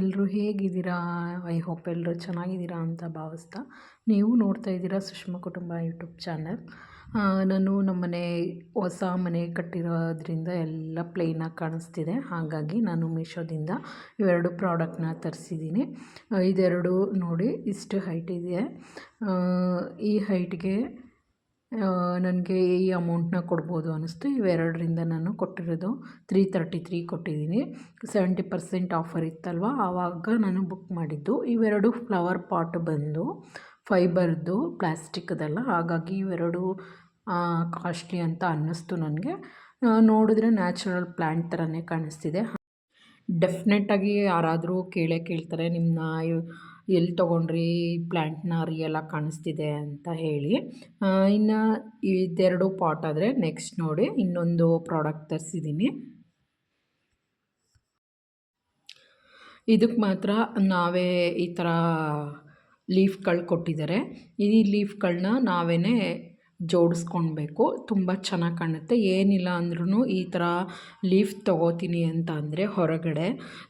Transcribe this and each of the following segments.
ಎಲ್ಲರೂ ಹೇಗಿದ್ದೀರಾ? I hope ಎಲ್ಲರೂ ಚೆನ್ನಾಗಿದ್ದೀರಾ ಅಂತ ಭಾವಿಸ್ತಾ ನೀವು ನೋಡ್ತಾ ಇದ್ದೀರಾ ಸುಷ್ಮಾ ಕುಟುಂಬ ಯೂಟ್ಯೂಬ್ ಚಾನಲ್. ನಾನು ನಮ್ಮನೆ ಹೊಸ ಮನೆ ಕಟ್ಟಿರೋದ್ರಿಂದ ಎಲ್ಲ ಪ್ಲೇನಾಗಿ ಕಾಣಿಸ್ತಿದೆ. ಹಾಗಾಗಿ ನಾನು ಮೀಶೋದಿಂದ ಇವೆರಡು ಪ್ರಾಡಕ್ಟ್ನ ತರಿಸಿದ್ದೀನಿ. ಇದೆರಡು ನೋಡಿ ಇಷ್ಟು ಹೈಟ್ ಇದೆ. ಈ ಹೈಟ್ಗೆ ನನಗೆ ಈ ಅಮೌಂಟನ್ನ ಕೊಡ್ಬೋದು ಅನ್ನಿಸ್ತು. ಇವೆರಡರಿಂದ ನಾನು ಕೊಟ್ಟಿರೋದು ತ್ರೀ ತರ್ಟಿ ತ್ರೀ ಕೊಟ್ಟಿದ್ದೀನಿ. ಸೆವೆಂಟಿ ಪರ್ಸೆಂಟ್ ಆಫರ್ ಇತ್ತಲ್ವ? ಆವಾಗ ನಾನು ಬುಕ್ ಮಾಡಿದ್ದು. ಇವೆರಡು ಫ್ಲವರ್ ಪಾಟ್ ಬಂದು ಫೈಬರ್ದು ಪ್ಲ್ಯಾಸ್ಟಿಕ್ದಲ್ಲ ಹಾಗಾಗಿ ಇವೆರಡು ಕಾಸ್ಟ್ಲಿ ಅಂತ ಅನ್ನಿಸ್ತು ನನಗೆ. ನೋಡಿದ್ರೆ ನ್ಯಾಚುರಲ್ ಪ್ಲ್ಯಾಂಟ್ ಥರನೇ ಕಾಣಿಸ್ತಿದೆ. ಡೆಫ್ನೆಟ್ಟಾಗಿ ಯಾರಾದರೂ ಕೇಳೇ ಕೇಳ್ತಾರೆ ನಿಮ್ಮನ್ನ ಎಲ್ಲಿ ತೊಗೊಂಡ್ರಿ ಪ್ಲ್ಯಾಂಟ್ನ ರಿಯಲ್ಲ ಕಾಣಿಸ್ತಿದೆ ಅಂತ ಹೇಳಿ. ಇನ್ನು ಇದೆರಡು ಪಾಟ್ ಆದರೆ ನೆಕ್ಸ್ಟ್ ನೋಡಿ ಇನ್ನೊಂದು ಪ್ರಾಡಕ್ಟ್ ತರಿಸಿದ್ದೀನಿ ಇದಕ್ಕೆ ಮಾತ್ರ ನಾವೇ ಈ ಥರ ಲೀಫ್ಗಳು ಕೊಟ್ಟಿದ್ದಾರೆ. ಈ ಲೀಫ್ಗಳನ್ನ ನಾವೇ ಜೋಡಿಸ್ಕೊಳ್ಬೇಕು. ತುಂಬ ಚೆನ್ನಾಗಿ ಕಾಣುತ್ತೆ. ಏನಿಲ್ಲ ಅಂದ್ರೂ ಈ ಥರ ಲೀಫ್ ತೊಗೋತೀನಿ ಅಂತ ಅಂದರೆ ಹೊರಗಡೆ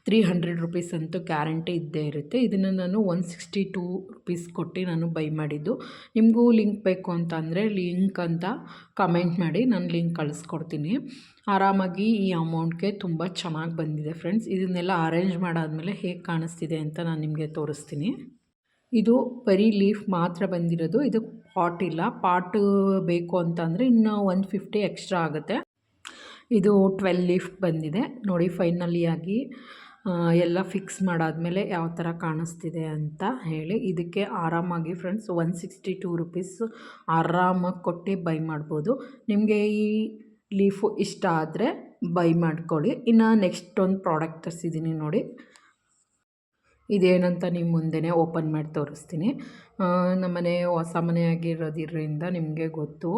ತ್ರೀ ಹಂಡ್ರೆಡ್ ರುಪೀಸ್ ಅಂತೂ ಗ್ಯಾರಂಟಿ ಇದ್ದೇ ಇರುತ್ತೆ. ಇದನ್ನು ನಾನು ಒನ್ ಸಿಕ್ಸ್ಟಿ ಟೂ ರುಪೀಸ್ ಕೊಟ್ಟು ನಾನು ಬೈ ಮಾಡಿದ್ದು. ನಿಮಗೂ ಲಿಂಕ್ ಬೇಕು ಅಂತ ಅಂದರೆ ಲಿಂಕ್ ಅಂತ ಕಮೆಂಟ್ ಮಾಡಿ ನಾನು ಲಿಂಕ್ ಕಳಿಸ್ಕೊಡ್ತೀನಿ. ಆರಾಮಾಗಿ ಈ ಅಮೌಂಟ್ಗೆ ತುಂಬ ಚೆನ್ನಾಗಿ ಬಂದಿದೆ ಫ್ರೆಂಡ್ಸ್. ಇದನ್ನೆಲ್ಲ ಅರೇಂಜ್ ಮಾಡಾದಮೇಲೆ ಹೇಗೆ ಕಾಣಿಸ್ತಿದೆ ಅಂತ ನಾನು ನಿಮಗೆ ತೋರಿಸ್ತೀನಿ. ಇದು ಬರೀ ಲೀಫ್ ಮಾತ್ರ ಬಂದಿರೋದು. ಇದು ಪಾಟ್ ಇಲ್ಲ. ಪಾಟ್ ಬೇಕು ಅಂತಂದರೆ ಇನ್ನು ಒನ್ ಫಿಫ್ಟಿ ಎಕ್ಸ್ಟ್ರಾ ಆಗುತ್ತೆ. ಇದು ಟ್ವೆಲ್ ಲೀಫ್ ಬಂದಿದೆ. ನೋಡಿ ಫೈನಲಿಯಾಗಿ ಎಲ್ಲ ಫಿಕ್ಸ್ ಮಾಡಾದಮೇಲೆ ಯಾವ ಥರ ಕಾಣಿಸ್ತಿದೆ ಅಂತ ಹೇಳಿ. ಇದಕ್ಕೆ ಆರಾಮಾಗಿ friends one sixty two rupees ಆರಾಮಾಗಿ ಕೊಟ್ಟು ಬೈ ಮಾಡ್ಬೋದು. ನಿಮಗೆ ಈ ಲೀಫು ಇಷ್ಟ ಆದರೆ ಬೈ ಮಾಡ್ಕೊಳ್ಳಿ. ಇನ್ನು ನೆಕ್ಸ್ಟ್ ಒಂದು ಪ್ರಾಡಕ್ಟ್ ತರಿಸಿದ್ದೀನಿ ನೋಡಿ. ಇದೇನಂತ ನಿಮ್ಮ ಮುಂದೆನೇ ಓಪನ್ ಮಾಡಿ ತೋರಿಸ್ತೀನಿ. ನಮ್ಮನೆ ಹೊಸ ಮನೆ ನಿಮಗೆ ಗೊತ್ತು.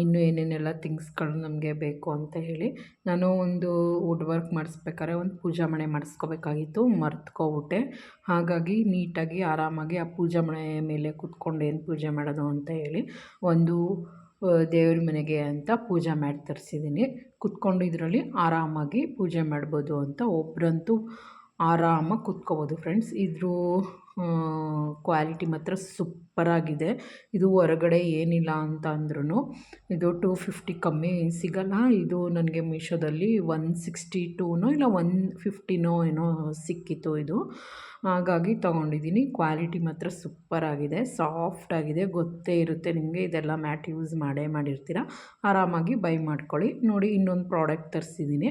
ಇನ್ನೂ ಏನೇನೆಲ್ಲ ಥಿಂಗ್ಸ್ಗಳು ನಮಗೆ ಬೇಕು ಅಂತ ಹೇಳಿ. ನಾನು ಒಂದು ವುಡ್ ವರ್ಕ್ ಮಾಡಿಸ್ಬೇಕಾದ್ರೆ ಒಂದು ಪೂಜಾ ಮನೆ ಮಾಡಿಸ್ಕೋಬೇಕಾಗಿತ್ತು. ಮರ್ತ್ಕೊಬಿಟ್ಟೆ. ಹಾಗಾಗಿ ನೀಟಾಗಿ, ಆರಾಮಾಗಿ ಆ ಪೂಜಾ ಮನೆ ಮೇಲೆ ಕೂತ್ಕೊಂಡು ಏನು ಪೂಜೆ ಮಾಡೋದು ಅಂತ ಹೇಳಿ ಒಂದು ದೇವ್ರ ಮನೆಗೆ ಅಂತ ಪೂಜಾ ಮ್ಯಾಟ್ ತರಿಸಿದ್ದೀನಿ. ಕುತ್ಕೊಂಡು ಇದರಲ್ಲಿ ಆರಾಮಾಗಿ ಪೂಜೆ ಮಾಡ್ಬೋದು ಅಂತ ಒಬ್ಬರಂತೂ ಆರಾಮಾಗಿ ಕೂತ್ಕೋಬೋದು ಫ್ರೆಂಡ್ಸ್ ಇದ್ರ ಕ್ವಾಲಿಟಿ ಮಾತ್ರ ಸೂಪ್ಪರಾಗಿದೆ ಇದು ಹೊರಗಡೆ ಏನಿಲ್ಲ ಅಂತ ಅಂದ್ರೂ ಇದು ಟೂ ಫಿಫ್ಟಿ ಕಮ್ಮಿ ಸಿಗೋಲ್ಲ. ಇದು ನನಗೆ ಮೀಶೋದಲ್ಲಿ ಒನ್ ಸಿಕ್ಸ್ಟಿ ಟೂನೋ ಇಲ್ಲ ಒನ್ ಫಿಫ್ಟಿನೋ ಏನೋ ಸಿಕ್ಕಿತ್ತು ಇದು. ಹಾಗಾಗಿ ತೊಗೊಂಡಿದ್ದೀನಿ ಕ್ವಾಲಿಟಿ ಮಾತ್ರ ಸೂಪ್ಪರಾಗಿದೆ ಸಾಫ್ಟಾಗಿದೆ ಗೊತ್ತೇ ಇರುತ್ತೆ ನಿಮಗೆ ಇದೆಲ್ಲ ಮ್ಯಾಟ್ ಯೂಸ್ ಮಾಡೇ ಮಾಡಿರ್ತೀರ. ಆರಾಮಾಗಿ ಬೈ ಮಾಡ್ಕೊಳ್ಳಿ. ನೋಡಿ ಇನ್ನೊಂದು ಪ್ರಾಡಕ್ಟ್ ತರಿಸಿದ್ದೀನಿ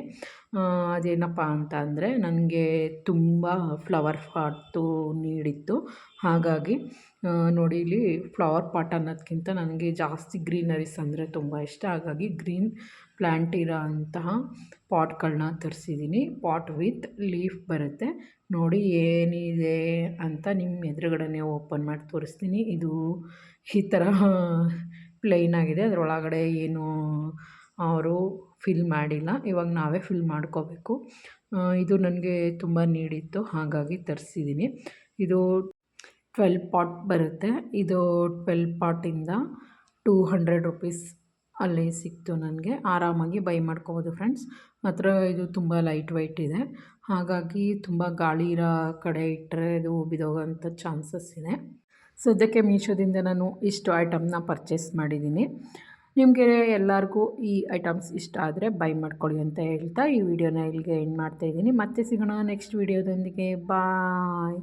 ಅದೇನಪ್ಪ ಅಂತ ಅಂದರೆ ನನಗೆ ತುಂಬ ಫ್ಲವರ್ ಪಾಟು ನೀಡಿತ್ತು ಹಾಗಾಗಿ ನೋಡಿ ಇಲ್ಲಿ ಫ್ಲವರ್ ಪಾಟ್ ಅನ್ನೋದಕ್ಕಿಂತ ನನಗೆ ಜಾಸ್ತಿ ಗ್ರೀನರೀಸ್ ಅಂದರೆ ತುಂಬ ಇಷ್ಟ. ಹಾಗಾಗಿ ಗ್ರೀನ್ ಪ್ಲ್ಯಾಂಟ್ ಇರೋ ಅಂತಹ ಪಾಟ್ಗಳನ್ನ ತರಿಸಿದ್ದೀನಿ ಪಾಟ್ ವಿತ್ ಲೀಫ್ ಬರುತ್ತೆ. ನೋಡಿ ಏನಿದೆ ಅಂತ ನಿಮ್ಮ ಎದುರುಗಡೆನೇ ಓಪನ್ ಮಾಡಿ ತೋರಿಸ್ತೀನಿ. ಇದು ಈ ಥರ ಪ್ಲೈನ್ ಆಗಿದೆ. ಅದರೊಳಗಡೆ ಏನು ಅವರು ಫಿಲ್ ಮಾಡಿಲ್ಲ. ಇವಾಗ ನಾವೇ ಫಿಲ್ ಮಾಡ್ಕೋಬೇಕು. ಇದು ನನಗೆ ತುಂಬ ನೀಡಿತ್ತು. ಹಾಗಾಗಿ ತರಿಸಿದ್ದೀನಿ ಇದು ಟ್ವೆಲ್ ಪಾಟ್ ಬರುತ್ತೆ. ಇದು ಟ್ವೆಲ್ ಪಾಟಿಂದ ಟೂ ಹಂಡ್ರೆಡ್ ರುಪೀಸ್ ಅಲ್ಲಿ ಸಿಕ್ತು ನನಗೆ. ಆರಾಮಾಗಿ ಬೈ ಮಾಡ್ಕೋಬೋದು ಫ್ರೆಂಡ್ಸ್ ಮಾತ್ರ ಇದು ತುಂಬ ಲೈಟ್ ವೈಟ್ ಇದೆ. ಹಾಗಾಗಿ ತುಂಬ ಗಾಳಿ ಇರೋ ಕಡೆ ಇಟ್ಟರೆ ಇದು ಬಿದೋಗೋಂಥ ಚಾನ್ಸಸ್ ಇದೆ. ಸದ್ಯಕ್ಕೆ ಮೀಶೋದಿಂದ ನಾನು ಇಷ್ಟು ಐಟಮ್ನ ಪರ್ಚೇಸ್ ಮಾಡಿದ್ದೀನಿ. ನಿಮಗೆ ಎಲ್ಲರಿಗೂ ಈ ಐಟಮ್ಸ್ ಇಷ್ಟ ಆದರೆ ಬೈ ಮಾಡ್ಕೊಳ್ಳಿ ಅಂತ ಹೇಳ್ತಾ ಈ ವಿಡಿಯೋನ ಇಲ್ಲಿಗೆ ಎಂಡ್ ಮಾಡ್ತಾಯಿದ್ದೀನಿ ಮತ್ತೆ ಸಿಗೋಣ ನೆಕ್ಸ್ಟ್ ವಿಡಿಯೋದೊಂದಿಗೆ ಬಾಯ್